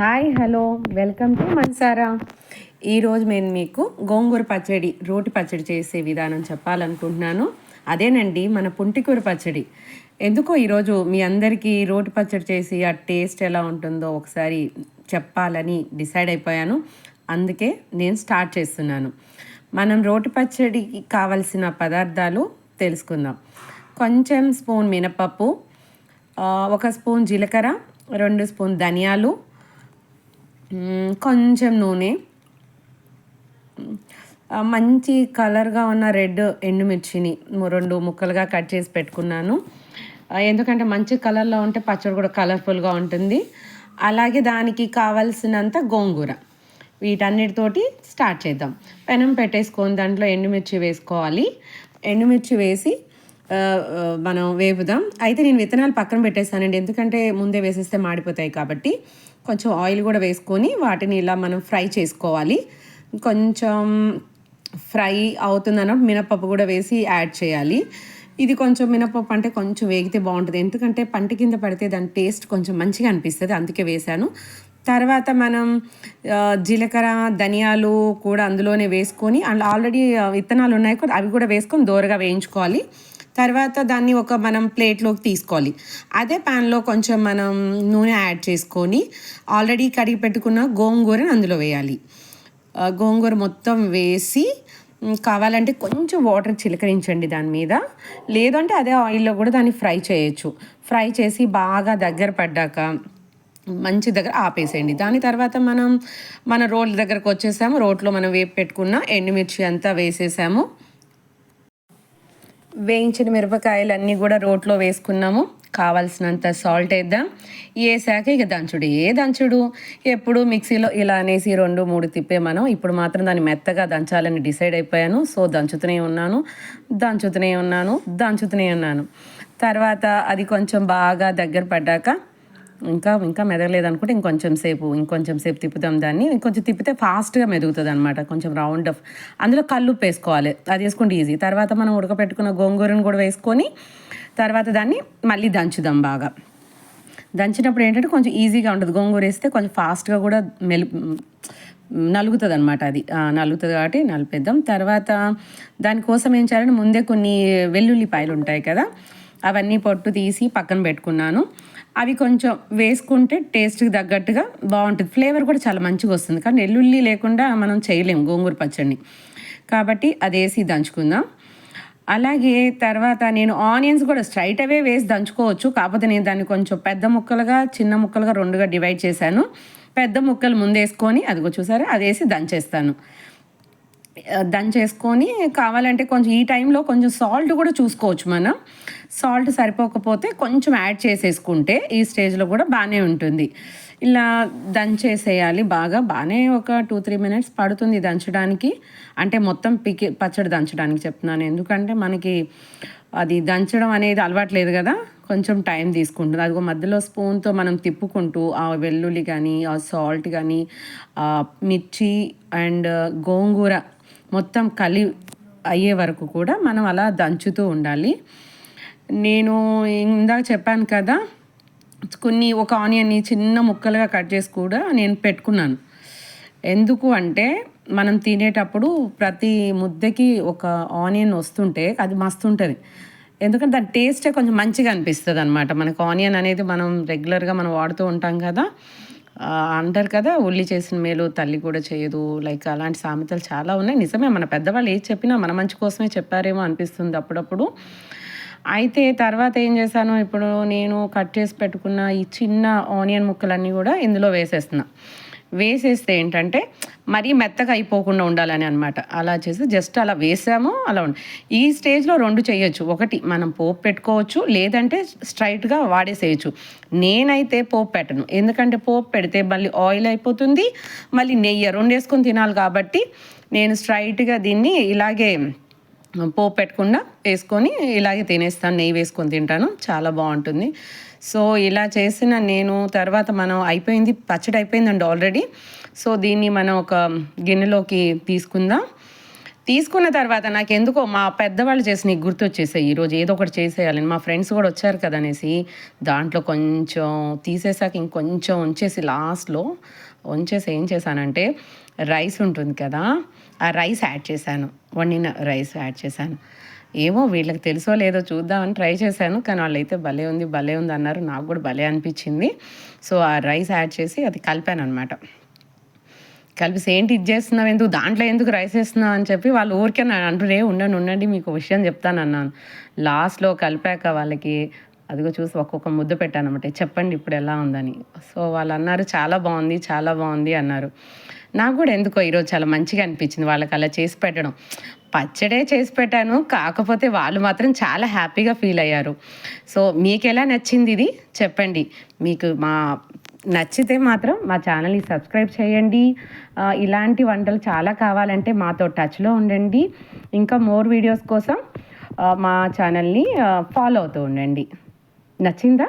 Hi hello. Welcome to Mansara. ఈరోజు నేను మీకు గోంగూర పచ్చడి రోటి పచ్చడి చేసే విధానం చెప్పాలనుకుంటున్నాను. అదేనండి మన పుంటికూర పచ్చడి. ఎందుకో ఈరోజు మీ అందరికీ రోటి పచ్చడి చేసి ఆ టేస్ట్ ఎలా ఉంటుందో ఒకసారి చెప్పాలని డిసైడ్ అయిపోయాను. అందుకే నేను స్టార్ట్ చేస్తున్నాను. మనం రోటి పచ్చడికి కావలసిన పదార్థాలు తెలుసుకుందాం. కొంచెం స్పూన్ మినపప్పు ఒక స్పూన్ జీలకర్ర రెండు స్పూన్ ధనియాలు కొంచెం నూనె. మంచి కలర్గా ఉన్న రెడ్ ఎండుమిర్చిని రెండు ముక్కలుగా కట్ చేసి పెట్టుకున్నాను. ఎందుకంటే మంచి కలర్లో ఉంటే పచ్చడి కూడా కలర్ఫుల్గా ఉంటుంది. అలాగే దానికి కావలసినంత గోంగూర. వీటన్నిటితోటి స్టార్ట్ చేద్దాం. పెనం పెట్టేసుకొని దాంట్లో ఎండుమిర్చి వేసుకోవాలి. ఎండుమిర్చి వేసి మనం వేపుదాం. అయితే నేను విత్తనాలు పక్కన పెట్టేస్తానండి ఎందుకంటే ముందే వేసేస్తే మాడిపోతాయి కాబట్టి కొంచెం ఆయిల్ కూడా వేసుకొని వాటిని ఇలా మనం ఫ్రై చేసుకోవాలి. కొంచెం ఫ్రై అవుతుందన్నప్పుడు మినపప్పు కూడా వేసి యాడ్ చేయాలి. ఇది కొంచెం మినపప్పు అంటే కొంచెం వేగితే బాగుంటుంది. ఎందుకంటే పంట కింద పడితే దాని టేస్ట్ కొంచెం మంచిగా అనిపిస్తుంది. అందుకే వేశాను. తర్వాత మనం జీలకర్ర ధనియాలు కూడా అందులోనే వేసుకొని అండ్ ఆల్రెడీ విత్తనాలు ఉన్నాయి అవి కూడా వేసుకొని దోరగా వేయించుకోవాలి. తర్వాత దాన్ని ఒక మనం ప్లేట్లోకి తీసుకోవాలి. అదే ప్యాన్లో కొంచెం మనం నూనె యాడ్ చేసుకొని ఆల్రెడీ కడిగి పెట్టుకున్న గోంగూరని అందులో వేయాలి. గోంగూర మొత్తం వేసి కావాలంటే కొంచెం వాటర్ చిలకరించండి దాని మీద. లేదంటే అదే ఆయిల్లో కూడా దాన్ని ఫ్రై చేయొచ్చు. ఫ్రై చేసి బాగా దగ్గర పడ్డాక మంచి దగ్గర ఆపేసేయండి. దాని తర్వాత మనం మన రోల్ దగ్గరకు వచ్చేసాము. రోట్లో మనం వేపు పెట్టుకున్న ఎండుమిర్చి అంతా వేసేసాము. వేయించిన మిరపకాయలు అన్నీ కూడా రోట్లో వేసుకున్నాము. కావాల్సినంత సాల్ట్ వేద్దాం. వేసాక ఇక దంచుడు. ఏ దంచుడు? ఎప్పుడు మిక్సీలో ఇలా అనేసి రెండు మూడు తిప్పే మనం. ఇప్పుడు మాత్రం దాన్ని మెత్తగా దంచాలని డిసైడ్ అయిపోయాను. సో దంచుతూనే ఉన్నాను. దంచుతూనే ఉన్నాను. దంచుతూనే ఉన్నాను. తర్వాత అది కొంచెం బాగా దగ్గర పడ్డాక ఇంకా ఇంకా మెదగలేదు అనుకుంటే ఇంకొంచెం సేపు ఇంకొంచెం సేపు తిప్పుతాం దాన్ని. ఇంకొంచెం తిప్పితే ఫాస్ట్గా మెదుగుతుంది అనమాట కొంచెం రౌండ్ ఆఫ్. అందులో కళ్ళు వేసుకోవాలి. అది వేసుకుంటే ఈజీ. తర్వాత మనం ఉడకపెట్టుకున్న గోంగూరను కూడా వేసుకొని తర్వాత దాన్ని మళ్ళీ దంచుదాం బాగా. దంచినప్పుడు ఏంటంటే కొంచెం ఈజీగా ఉంటుంది. గోంగూర వేస్తే కొంచెం ఫాస్ట్గా కూడా మెలు నలుగుతుంది అనమాట అది నలుగుతుంది కాబట్టి నలిపేద్దాం. తర్వాత దానికోసం ఏం చేయాలంటే ముందే కొన్ని వెల్లుల్లిపాయలు ఉంటాయి కదా అవన్నీ పొట్టు తీసి పక్కన పెట్టుకున్నాను. అవి కొంచెం వేసుకుంటే టేస్ట్కి తగ్గట్టుగా బాగుంటుంది. ఫ్లేవర్ కూడా చాలా మంచిగా వస్తుంది. కానీ వెల్లుల్లి లేకుండా మనం చేయలేం గోంగూర పచ్చడిని. కాబట్టి అది వేసి దంచుకుందాం. అలాగే తర్వాత నేను ఆనియన్స్ కూడా స్ట్రైట్ అవే వేసి దంచుకోవచ్చు. కాకపోతే నేను దాన్ని కొంచెం పెద్ద ముక్కలుగా చిన్న ముక్కలుగా రెండుగా డివైడ్ చేశాను. పెద్ద ముక్కలు ముందేసుకొని అదిగో చూసారా అది వేసి దంచేస్తాను. దంచేసుకొని కావాలంటే కొంచెం ఈ టైంలో కొంచెం సాల్ట్ కూడా చూసుకోవచ్చు మనం. సాల్ట్ సరిపోకపోతే కొంచెం యాడ్ చేసేసుకుంటే ఈ స్టేజ్లో కూడా బాగానే ఉంటుంది. ఇలా దంచేసేయాలి బాగా బాగానే ఒక టూ త్రీ మినిట్స్ పడుతుంది దంచడానికి. అంటే మొత్తం పికి పచ్చడి దంచడానికి చెప్తున్నాను. ఎందుకంటే మనకి అది దంచడం అనేది అలవాట్లేదు కదా. కొంచెం టైం తీసుకుంటుంది. అదిగో మధ్యలో స్పూన్తో మనం తిప్పుకుంటూ ఆ వెల్లుల్లి కానీ ఆ సాల్ట్ కానీ మిర్చి అండ్ గోంగూర మొత్తం కలి అయ్యే వరకు కూడా మనం అలా దంచుతూ ఉండాలి. నేను ఇందాక చెప్పాను కదా కొన్ని ఒక ఆనియన్ని చిన్న ముక్కలుగా కట్ చేసి కూడా నేను పెట్టుకున్నాను. ఎందుకు అంటే మనం తినేటప్పుడు ప్రతి ముద్దకి ఒక ఆనియన్ వస్తుంటే అది మస్తు ఉంటుంది ఎందుకంటే దాని టేస్టే కొంచెం మంచిగా అనిపిస్తుంది అనమాట మనకు ఆనియన్ అనేది మనం రెగ్యులర్గా మనం వాడుతూ ఉంటాం కదా అంటారు కదా ఉల్లి చేసిన మేలు తల్లి కూడా చేయదు. లైక్ అలాంటి సామెతలు చాలా ఉన్నాయి. నిజమే మన పెద్దవాళ్ళు ఏది చెప్పినా మన మంచి కోసమే చెప్పారేమో అనిపిస్తుంది అప్పుడప్పుడు. అయితే తర్వాత ఏం చేశాను? ఇప్పుడు నేను కట్ చేసి పెట్టుకున్న ఈ చిన్న ఆనియన్ ముక్కలన్నీ కూడా ఇందులో వేసేస్తున్నా. వేసేస్తే ఏంటంటే మరీ మెత్తగా అయిపోకుండా ఉండాలని అనమాట అలా చేసి జస్ట్ అలా వేసాము అలా ఉండి. ఈ స్టేజ్లో రెండు చేయొచ్చు. ఒకటి మనం పోపు పెట్టుకోవచ్చు లేదంటే స్ట్రైట్గా వాడేసేయచ్చు. నేనైతే పోపు పెట్టను. ఎందుకంటే పోపు పెడితే మళ్ళీ ఆయిల్ అయిపోతుంది మళ్ళీ నెయ్యి రెండు వేసుకొని తినాలి కాబట్టి నేను స్ట్రైట్గా దీన్ని ఇలాగే పోపు పెట్టకుండా వేసుకొని ఇలాగే తినేస్తాను నెయ్యి వేసుకొని తింటాను. చాలా బాగుంటుంది. సో ఇలా చేసిన నేను తర్వాత మనం అయిపోయింది పచ్చడి అయిపోయిందండి ఆల్రెడీ సో దీన్ని మనం ఒక గిన్నెలోకి తీసుకుందాం. తీసుకున్న తర్వాత నాకు ఎందుకో మా పెద్దవాళ్ళు చేసి నీకు గుర్తు ఈరోజు ఏదో ఒకటి చేసేయాలని. మా ఫ్రెండ్స్ కూడా వచ్చారు కదా అనేసి దాంట్లో కొంచెం తీసేసాక ఇంకొంచెం ఉంచేసి లాస్ట్లో వంచేసి ఏం చేశానంటే రైస్ ఉంటుంది కదా ఆ రైస్ యాడ్ చేశాను. వండిన రైస్ యాడ్ చేశాను. ఏమో వీళ్ళకి తెలుసో లేదో చూద్దామని ట్రై చేశాను కానీ వాళ్ళు అయితే భలే ఉంది భలే ఉంది అన్నారు. నాకు కూడా భలే అనిపించింది. సో ఆ రైస్ యాడ్ చేసి అది కలిపాను అనమాట కలిపి ఏంటి ఇది చేస్తున్నావు? ఎందుకు? దాంట్లో ఎందుకు రైస్ వేస్తున్నావు? అని చెప్పి వాళ్ళు ఊరికే నన్ను అంటారు ఉండండి ఉండండి మీకు విషయం చెప్తాను అన్నాను లాస్ట్లో కలిపాక వాళ్ళకి అదిగో చూసి ఒక్కొక్క ముద్ద పెట్టాను చెప్పండి ఇప్పుడు ఎలా ఉందని. సో వాళ్ళు అన్నారు చాలా బాగుంది చాలా బాగుంది అన్నారు. నాకు కూడా ఎందుకో ఈరోజు చాలా మంచిగా అనిపించింది వాళ్ళకి అలా చేసి పెట్టడం. పచ్చడే చేసి పెట్టాను కాకపోతే వాళ్ళు మాత్రం చాలా హ్యాపీగా ఫీల్ అయ్యారు. సో మీకు ఎలా నచ్చింది ఇది? చెప్పండి. మీకు మా నచ్చితే మాత్రం మా ఛానల్ని సబ్స్క్రైబ్ చేయండి. ఇలాంటి వంటలు చాలా కావాలంటే మాతో టచ్లో ఉండండి. ఇంకా మోర్ వీడియోస్ కోసం మా ఛానల్ని ఫాలో అవుతూ ఉండండి. నచ్చిందా?